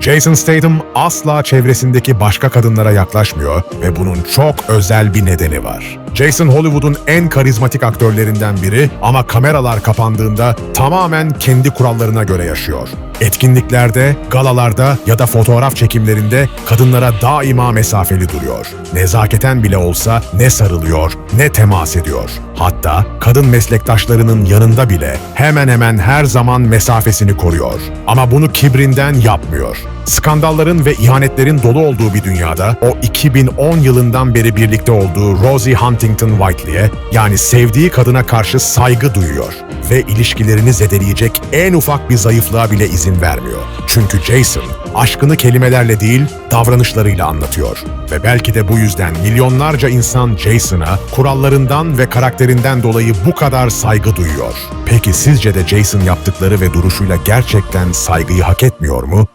Jason Statham asla çevresindeki başka kadınlara yaklaşmıyor ve bunun çok özel bir nedeni var. Jason Hollywood'un en karizmatik aktörlerinden biri ama kameralar kapandığında tamamen kendi kurallarına göre yaşıyor. Etkinliklerde, galalarda ya da fotoğraf çekimlerinde kadınlara daima mesafeli duruyor. Nezaketen bile olsa ne sarılıyor, ne temas ediyor. Hatta kadın meslektaşlarının yanında bile hemen hemen her zaman mesafesini koruyor. Ama bunu kibrinden yapmıyor. Skandalların ve ihanetlerin dolu olduğu bir dünyada o 2010 yılından beri birlikte olduğu Rosie Huntington Whiteley'e yani sevdiği kadına karşı saygı duyuyor ve ilişkilerini zedeleyecek en ufak bir zayıflığa bile izin vermiyor. Çünkü Jason aşkını kelimelerle değil davranışlarıyla anlatıyor ve belki de bu yüzden milyonlarca insan Jason'a kurallarından ve karakterinden dolayı bu kadar saygı duyuyor. Peki sizce de Jason yaptıkları ve duruşuyla gerçekten saygıyı hak etmiyor mu?